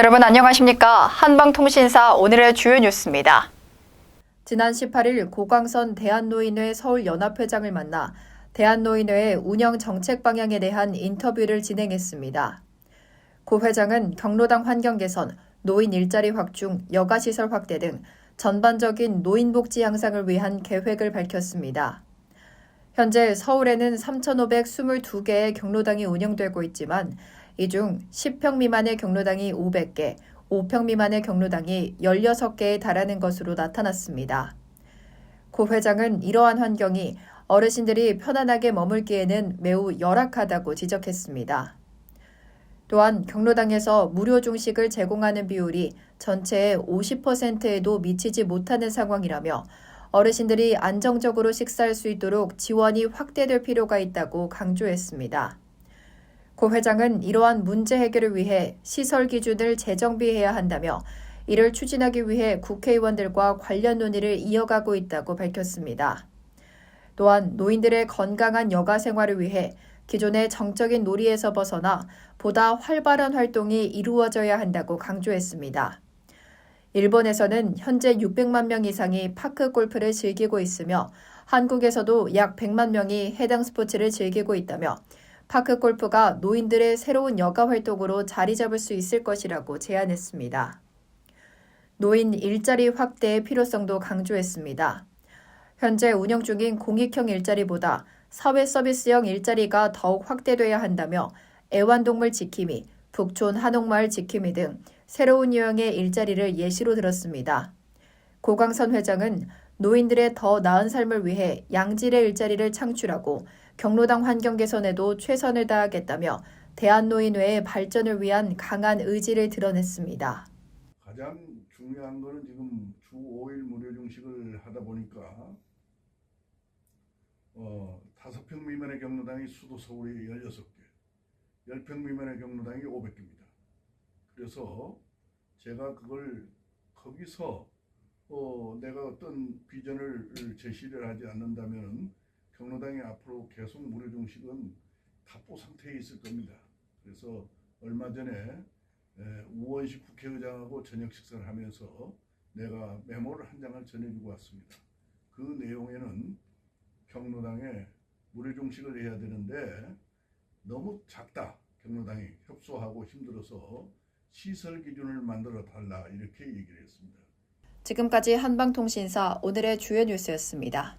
여러분 안녕하십니까? 한방통신사 오늘의 주요 뉴스입니다. 지난 18일 고광선 대한노인회 서울연합회장을 만나 대한노인회의 운영 정책 방향에 대한 인터뷰를 진행했습니다. 고 회장은 경로당 환경 개선, 노인 일자리 확충, 여가시설 확대 등 전반적인 노인 복지 향상을 위한 계획을 밝혔습니다. 현재 서울에는 3,522개의 경로당이 운영되고 있지만 이 중 10평 미만의 경로당이 500개, 5평 미만의 경로당이 16개에 달하는 것으로 나타났습니다. 고 회장은 이러한 환경이 어르신들이 편안하게 머물기에는 매우 열악하다고 지적했습니다. 또한 경로당에서 무료 중식을 제공하는 비율이 전체의 50%에도 미치지 못하는 상황이라며 어르신들이 안정적으로 식사할 수 있도록 지원이 확대될 필요가 있다고 강조했습니다. 고 회장은 이러한 문제 해결을 위해 시설 기준을 재정비해야 한다며 이를 추진하기 위해 국회의원들과 관련 논의를 이어가고 있다고 밝혔습니다. 또한 노인들의 건강한 여가 생활을 위해 기존의 정적인 놀이에서 벗어나 보다 활발한 활동이 이루어져야 한다고 강조했습니다. 일본에서는 현재 600만 명 이상이 파크 골프를 즐기고 있으며 한국에서도 약 100만 명이 해당 스포츠를 즐기고 있다며 파크 골프가 노인들의 새로운 여가 활동으로 자리 잡을 수 있을 것이라고 제안했습니다. 노인 일자리 확대의 필요성도 강조했습니다. 현재 운영 중인 공익형 일자리보다 사회 서비스형 일자리가 더욱 확대돼야 한다며 애완동물 지킴이, 북촌 한옥마을 지킴이 등 새로운 유형의 일자리를 예시로 들었습니다. 고광선 회장은 노인들의 더 나은 삶을 위해 양질의 일자리를 창출하고 경로당 환경 개선에도 최선을 다하겠다며 대한노인회의 발전을 위한 강한 의지를 드러냈습니다. 가장 중요한 거는 지금 주 5일 무료 중식을 하다 보니까 어, 5평 미만의 경로당이 수도 서울에 16개, 10평 미만의 경로당이 500개입니다. 그래서 제가 그걸 거기서 어, 내가 어떤 비전을 제시를 하지 않는다면 경로당이 앞으로 계속 무료 중식은 답보 상태에 있을 겁니다. 그래서 얼마 전에 에, 우원식 국회의장하고 저녁 식사를 하면서 내가 메모를 한 장을 전해주고 왔습니다. 그 내용에는 경로당에 무료 중식을 해야 되는데 너무 작다. 경로당이 협소하고 힘들어서 시설 기준을 만들어 달라 이렇게 얘기를 했습니다. 지금까지 한방통신사 오늘의 주요 뉴스였습니다.